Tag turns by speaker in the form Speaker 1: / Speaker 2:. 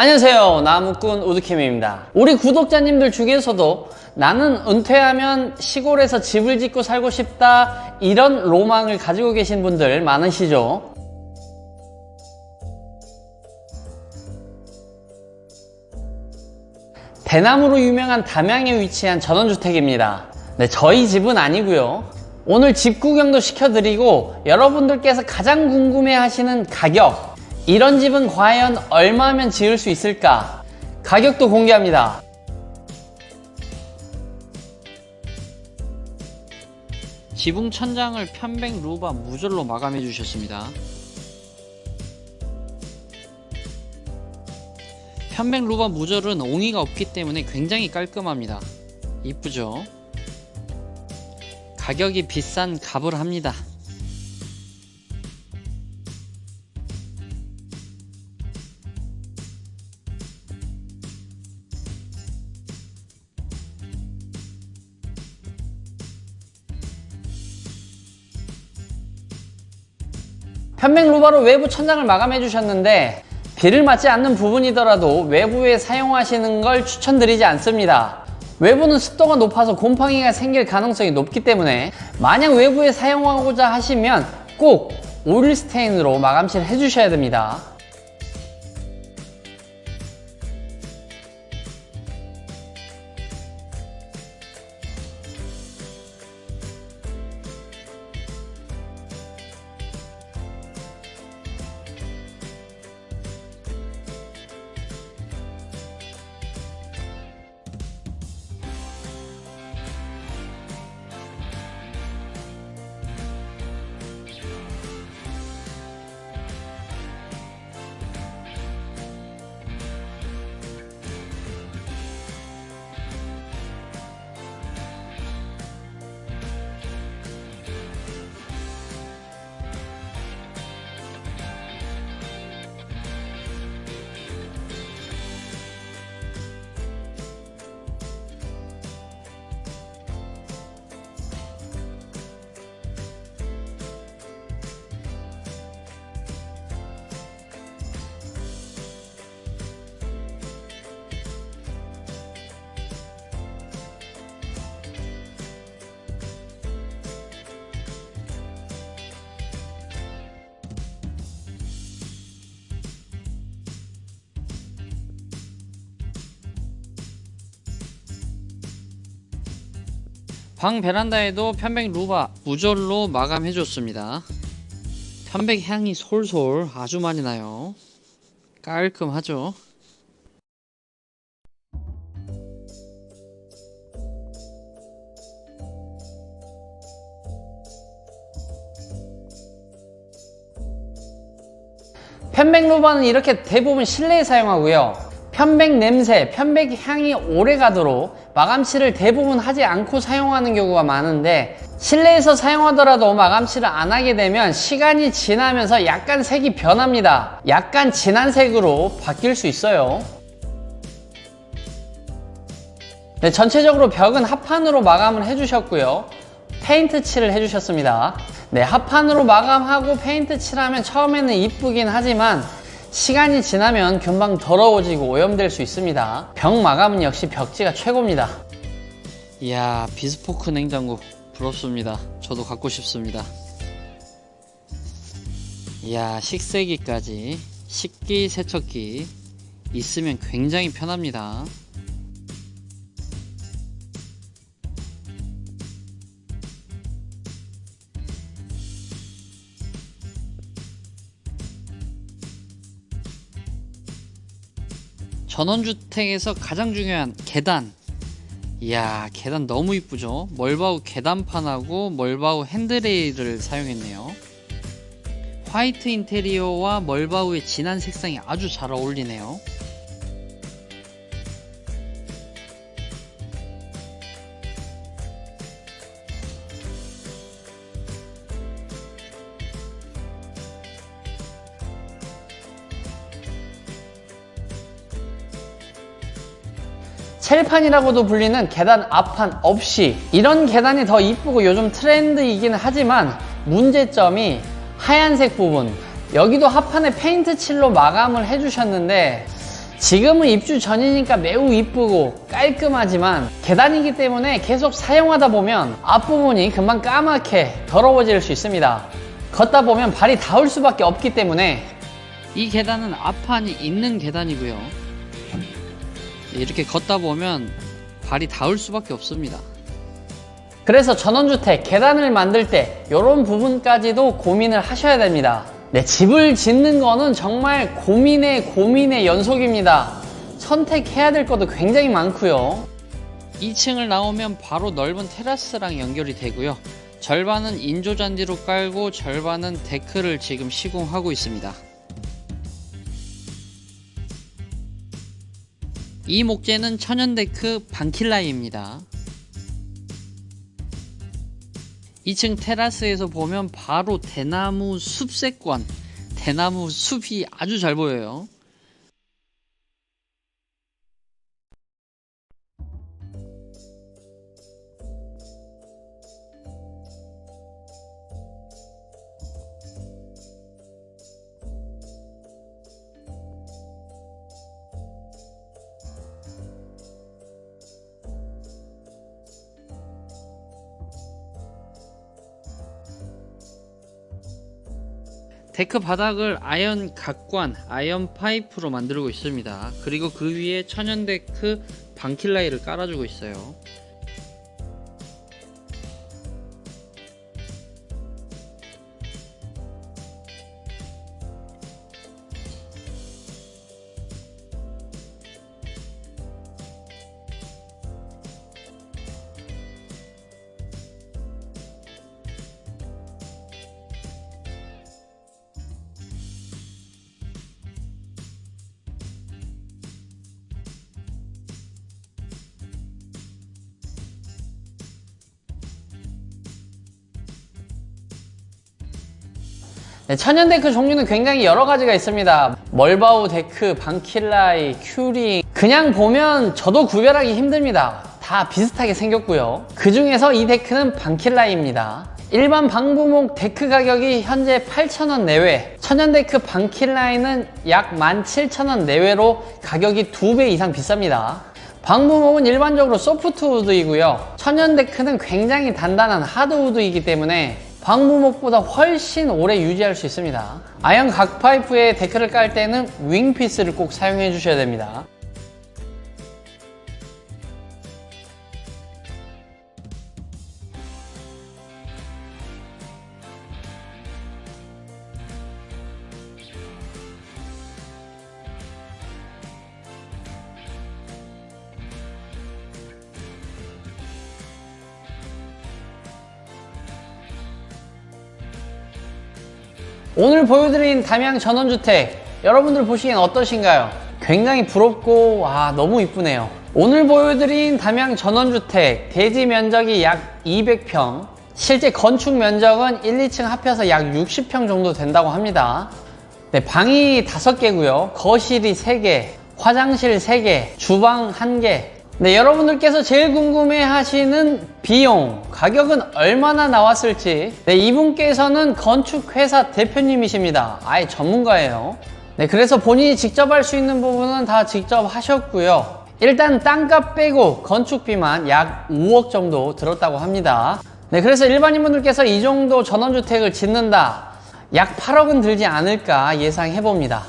Speaker 1: 안녕하세요. 나무꾼 우드킴입니다. 우리 구독자님들 중에서도 나는 은퇴하면 시골에서 집을 짓고 살고 싶다 이런 로망을 가지고 계신 분들 많으시죠? 대나무로 유명한 담양에 위치한 전원주택입니다. 네, 저희 집은 아니고요. 오늘 집 구경도 시켜드리고 여러분들께서 가장 궁금해 하시는 가격 이런 집은 과연 얼마면 지을 수 있을까? 가격도 공개합니다. 지붕 천장을 편백 루바 무절로 마감해 주셨습니다. 편백 루바 무절은 옹이가 없기 때문에 굉장히 깔끔합니다. 이쁘죠? 가격이 비싼 값을 합니다 편백 루바로 외부 천장을 마감해 주셨는데 비를 맞지 않는 부분이더라도 외부에 사용하시는 걸 추천드리지 않습니다. 외부는 습도가 높아서 곰팡이가 생길 가능성이 높기 때문에 만약 외부에 사용하고자 하시면 꼭 오일 스테인으로 마감칠 해주셔야 됩니다. 방 베란다에도 편백 루바 무절로 마감해 줬습니다. 편백 향이 솔솔 아주 많이 나요. 깔끔하죠? 편백 루바는 이렇게 대부분 실내에 사용하고요. 편백 냄새, 편백 향이 오래 가도록 마감칠을 대부분 하지 않고 사용하는 경우가 많은데 실내에서 사용하더라도 마감칠을 안 하게 되면 시간이 지나면서 약간 색이 변합니다. 약간 진한 색으로 바뀔 수 있어요. 네, 전체적으로 벽은 합판으로 마감을 해주셨고요. 페인트 칠을 해주셨습니다. 네, 합판으로 마감하고 페인트 칠하면 처음에는 이쁘긴 하지만 시간이 지나면 금방 더러워지고 오염될 수 있습니다. 벽 마감은 역시 벽지가 최고입니다. 이야, 비스포크 냉장고 부럽습니다. 저도 갖고 싶습니다. 이야, 식세기까지 식기 세척기 있으면 굉장히 편합니다. 전원주택에서 가장 중요한 계단. 이야 계단 너무 이쁘죠? 멀바우 계단판하고 멀바우 핸드레일을 사용했네요. 화이트 인테리어와 멀바우의 진한 색상이 아주 잘 어울리네요 첼판이라고도 불리는 계단 앞판 없이 이런 계단이 더 이쁘고 요즘 트렌드이긴 하지만 문제점이 하얀색 부분 여기도 합판에 페인트 칠로 마감을 해주셨는데 지금은 입주 전이니까 매우 이쁘고 깔끔하지만 계단이기 때문에 계속 사용하다 보면 앞부분이 금방 까맣게 더러워질 수 있습니다. 걷다 보면 발이 닿을 수밖에 없기 때문에 이 계단은 앞판이 있는 계단이고요. 이렇게 걷다 보면 발이 닿을 수밖에 없습니다. 그래서 전원주택 계단을 만들 때 이런 부분까지도 고민을 하셔야 됩니다. 네, 집을 짓는 거는 정말 고민의 고민의 연속입니다. 선택해야 될 것도 굉장히 많고요. 2층을 나오면 바로 넓은 테라스랑 연결이 되고요. 절반은 인조잔디로 깔고 절반은 데크를 지금 시공하고 있습니다. 이 목재는 천연데크 반킬라이입니다. 2층 테라스에서 보면 바로 대나무 숲세권, 대나무 숲이 아주 잘 보여요. 데크 바닥을 아연 각관, 아연 파이프로 만들고 있습니다. 그리고 그 위에 천연 데크 방킬라이를 깔아주고 있어요. 네, 천연 데크 종류는 굉장히 여러 가지가 있습니다. 멀바우 데크, 방킬라이, 큐링. 그냥 보면 저도 구별하기 힘듭니다. 다 비슷하게 생겼고요. 그 중에서 이 데크는 방킬라이입니다. 일반 방부목 데크 가격이 현재 8,000원 내외, 천연 데크 방킬라이는 약 17,000원 내외로 가격이 2배 이상 비쌉니다. 방부목은 일반적으로 소프트우드이고요. 천연 데크는 굉장히 단단한 하드우드이기 때문에 방부목보다 훨씬 오래 유지할 수 있습니다. 아연 각 파이프에 데크를 깔 때는 윙피스를 꼭 사용해 주셔야 됩니다. 오늘 보여드린 담양 전원주택 여러분들 보시기엔 어떠신가요? 굉장히 부럽고 와 너무 이쁘네요. 오늘 보여드린 담양 전원주택 대지 면적이 약 200평 실제 건축 면적은 1, 2층 합해서 약 60평 정도 된다고 합니다. 네, 방이 5개고요. 거실이 3개 화장실 3개 주방 1개 네, 여러분들께서 제일 궁금해 하시는 비용, 가격은 얼마나 나왔을지. 네, 이분께서는 건축회사 대표님이십니다. 아예 전문가예요. 네, 그래서 본인이 직접 할 수 있는 부분은 다 직접 하셨고요. 일단 땅값 빼고 건축비만 약 5억 정도 들었다고 합니다. 네, 그래서 일반인분들께서 이 정도 전원주택을 짓는다. 약 8억은 들지 않을까 예상해 봅니다.